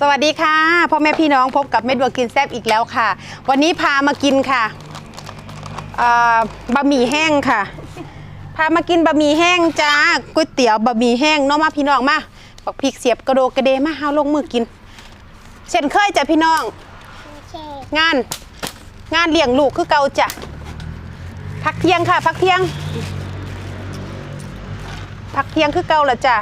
สวัสดีค่ะพ่อแม่พี่น้องพบกับเม็ดบัวกินแซบอีกแล้วค่ะ วันนี้พามากินค่ะบะหมี่แห้งค่ะ พามากินบะหมี่แห้งจ้าก๋วยเตี๋ยวบะหมี่แห้งน้องมาพี่น้องมาปักพริกเสียบกระโดกกระเดมาเฮาลงมือกิน เช่นเคยจ้ะพี่น้อง งาน งานเลี้ยงลูกคือเก่าจ้ะพักเที่ยงค่ะพักเที่ยงพักเที่ยงคือเก่าละจ้ะ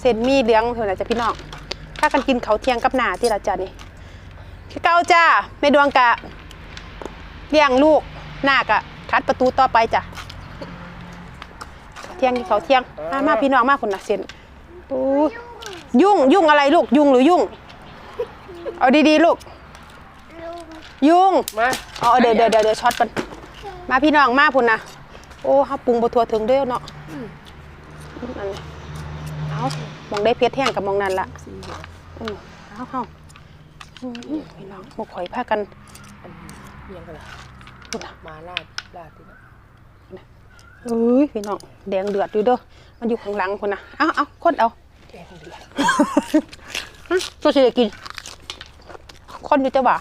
เส้นมีเหลืองเท่านั้นจ้ะพี่น้อง ถ้ากันกินเขาวเที่ยงกับหนาที่ละจ้ะนี่คือเก่าจ้าแม่ดวงกะเลี้ยงลูกหน้ากะคัดประตูต่อไปจ้ะเที่ยงกินเขาวเที่ยงมามาพี่น้องมาคนนะเส้นโอ้ยยุ่งยุ่งอะไรลูกยุ่งหรือยุ่ง เอาดีๆลูก ยุ่งมาอ๋อเดี๋ยวเดี๋ยวเดี๋ยวเดี๋ยวช็อตกันมาพี่น้องมาพุ่นนะโอ้เขาปรุงบะทัวถึงเด้วยเนาะนั่นแหละเอามองได้เพชรแห้งกับมองนั่นละ อืมเอาเอาอืมพี่น้องหมกข่อยพากันอันเอียงกันละพุ่นนะมาลาดลาดที่นั่นเอ้ยพี่น้องแดงเดือดอยู่เด้อมันอยู่ข้างหลังพุ่นนะเอาเอาคนเอาแกงเดือดฮะตัวสิได้กินคนอยู่จะบ่า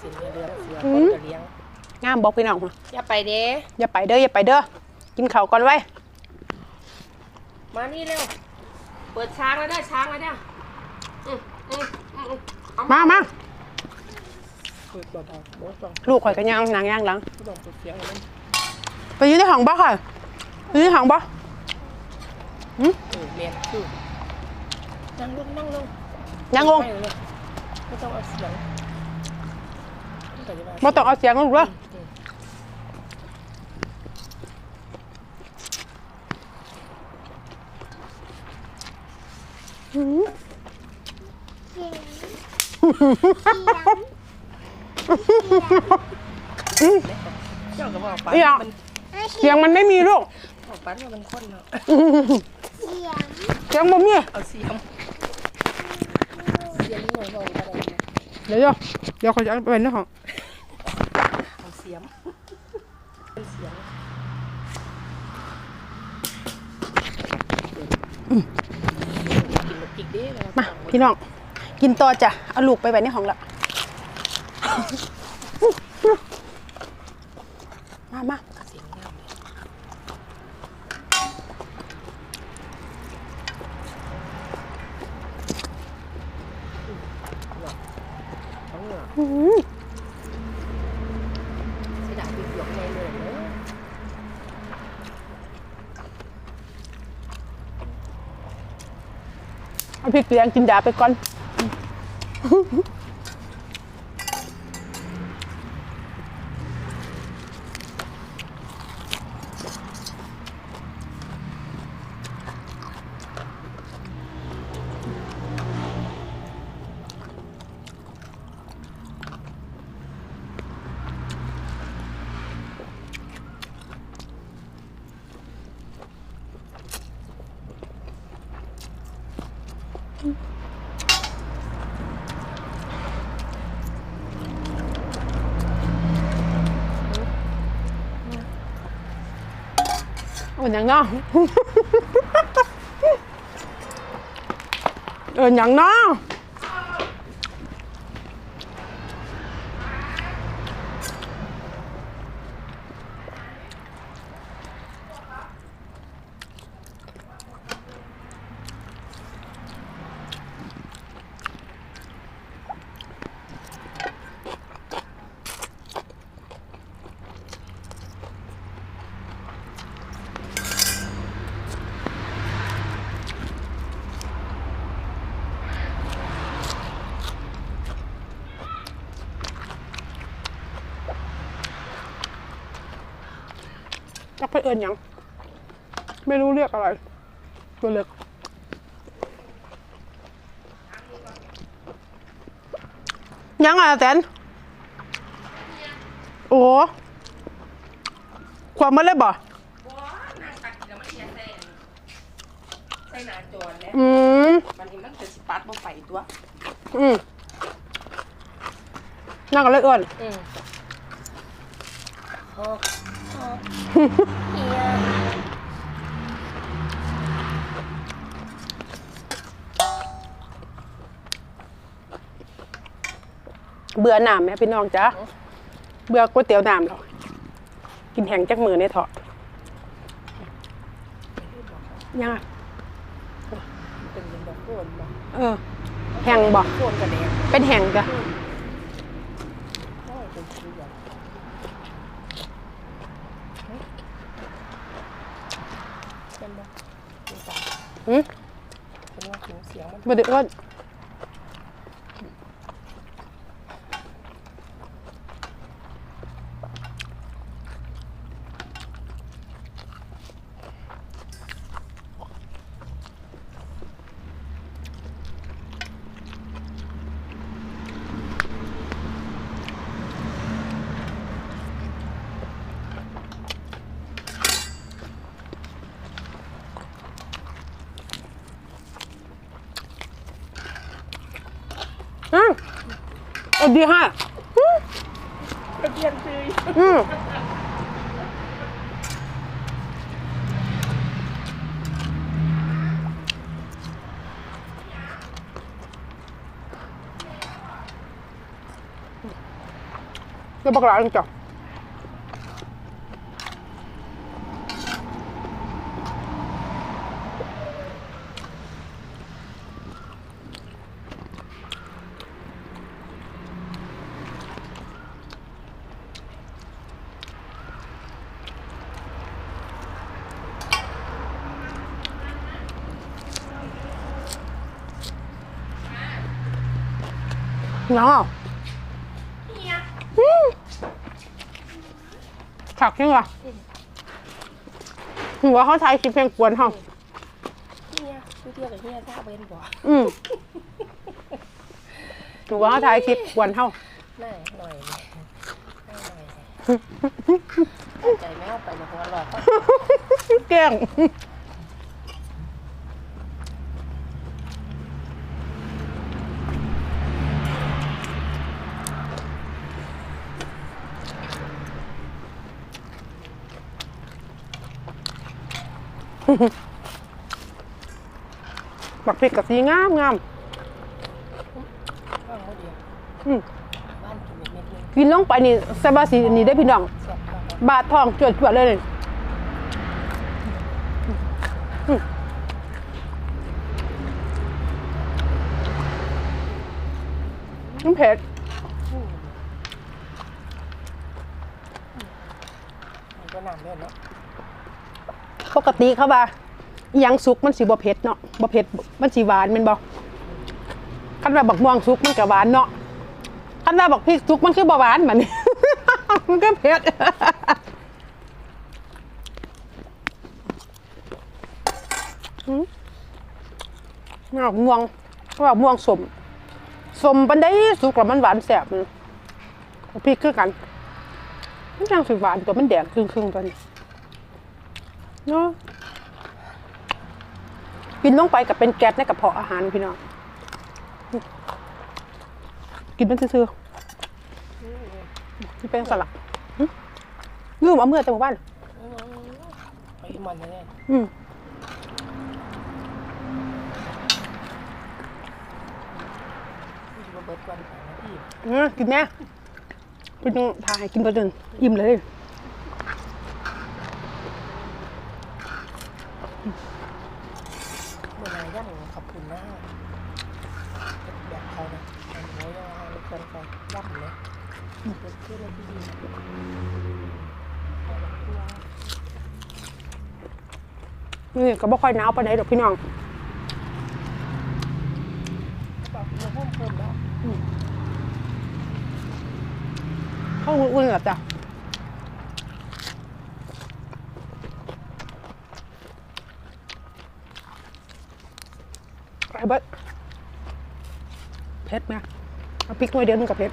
สินเดือดเสืออืคนมจะเลี้ยงงามบอกพี่น้องพุ่นอย่าไปเด้อย่าไปเด้ออย่าไปเด้อกินข้าวก่อนไว้ มานี่เร็ว เปิดช้างแล้วได้ช้างแล้วได้อืมอืมอืมอืมเอามามาเปิดเบาๆเบาๆต้องลูกข่อยกันย่างนางย่างหลังต้องเปิดเสียงมันไปยืนในห้องบ่ค่ะไปยืนในห้องบ่เออเมียนคือนั่งลงนั่งลงยังงงไม่เลยไม่ต้องเอาเสียงตั้งแต่จะมาบ่ต้องเอาเสียงลูกเด้อ เจ้าก็บอกปันอียงมันเสียงมันไม่มีลูกบอกปันว่ามันคนเนาะเสียงบ่มีเอาเสียงเสียงหน่อยบอกอะไรนะเดี๋ยวเดี๋ยวเดี๋ยวเขาจะเปในห้องเอาเสียงเป็นเสียง กินลูกจิกดิเลยมาพี่น้อง กินต่อจ้ะ เอาลูกไปไว้ในห้องละมามาเสียงงามเลยทั้งเหนือ อื้อหือ สิดาบิดหยกในเลยเนอะ เอาพริกแกงกินดาไปก่อน โอ้ยยังเนาะ เออยังเนาะจะ ไปเอินหยัง ไม่รู้เรียกอะไร ตัวเล็กยังไงอะแตนโอ้ความมาเลยบ่ว้านั่งตักกินแล้วมันเสียใส่อันใส่หนาจอนแล้วอืมมันนี่มันจะสปัดบ่ไปตัว อืมนั่งกันเลยเอินอืม เบื่อหนามไหมพี่น้องจ๊ะ เบื่อก๋วยเตี๋ยวหนามหรอกินแห้งจักมือในถอะยังเป็นบอกโบอกเออแห้งบอกโคนกระเดงเป็นแห้งจ้ะ ถึงเสียงมันบ่ได้อ้วนอืมเอดีให้กระเทียมซื้ออืมเดี๋ยวบอกหลานจ้ะ น้องอะอืมขักจริงเหรอหัวเขาใช้คลิปเพลงกวนห้องเฮียซื้อเที่ยวกับเฮียทราบเป็นบ่อืมหัวเขาใช้คลิปกวนห้องน่าหน่อยเลยน่าหน่อยเลยใจไม่เอาไปเลยเพราะว่าหลอกเขาเก่ง บักพริกกับสีงามงามว่างโมเดียวอืมบ้านกินเม็ดๆนึงกินลงไปนี่สบายสีนี่ได้อพี่น้องแซ่บมากบาดทองจวดจวดๆเลยนี่อืมน้ำเผ็ดมันก็นำด้วยเนาะ ปกติเขาว่ายังสุกมันสิบ่เผ็ดเนาะบ่เผ็ดมันสิหวานม่นบ่คันว่าบักม่วงสุกมันก็หวานเนาะคันว่าบักพริกสุกมันคือบ่หวานบันี้มันก็เผ็ดอืมเอาม่วงเขาว่าม่วงสมสมปันได้สุกแล้วมันหวานแซ่บพริกคือกันมันยังสิหวานตัวมันแดงครึ่งๆตัวนี้ เนาะกินลงไปกับเป็นแก๊สในกระเพาะอาหารพี่น้องกินมันซื่อๆมันเป็นสลัดหึลืมเอาเมื่อแต่หมู่บ้านไปมันเลยอืมพี่มาเบิดก่อนนะพี่อะกินแม่พี่ต้องพาให้กินเบอร์หนึ่งอิ่มเลย เมื่อไรย่ำขอบคุณมากแบบเขานะอันนี้ว่าเราควรไปย่ำเลยเป็นที่เราที่ดีนี่ก็บ่ค่อยหนาวปานใดดอกพี่น้องเข้าอุ่นๆเหรอจ้ะ ไอ้เบิร์ดเผ็ดไหมเอาพริกหน่วยเดียวนึงกับเผ็ด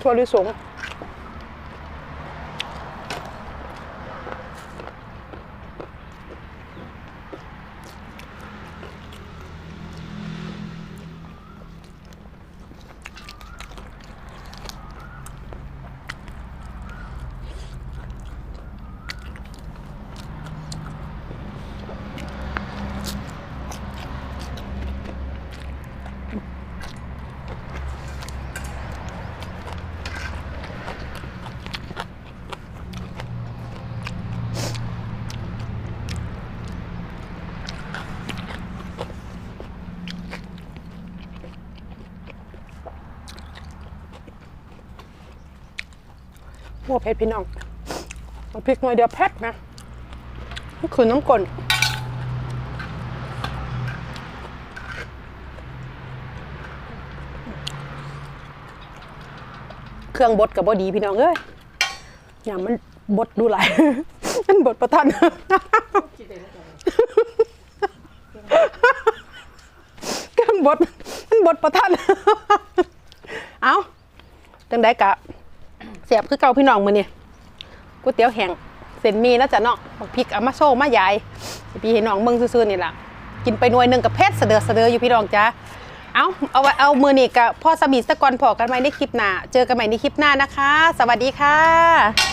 ถั่วลิสง หัวเผ็ดพี่น้องเอาพริกหน่อยเดียวเผ็ดนะนี่คือน้ำกลนเครื่องบดกับบดีพี่น้องเอ้ยอย่างมันบดดูหลายมันบดประทันเครื่องบดมันบดประทันเอาจังได้กะ เสียบคือเก่าพี่น้องมือนี่ก๋วยเตี๋ยวแห้งเส้นมีแล้วจะเนาะบักพริกเอามาโซ่มายายสิพี่เห็นน้องเมืองซื่อๆนี่แหละกินไปหน่วยหนึ่งกับเพชรเสะเดอเสะเดออยู่พี่น้องจ้าเอาเอาเอามือนี่กับพ่อสมีสะกอนพอกันไว้ในคลิปหน้า เจอกันใหม่ในคลิปหน้านะคะ สวัสดีค่ะ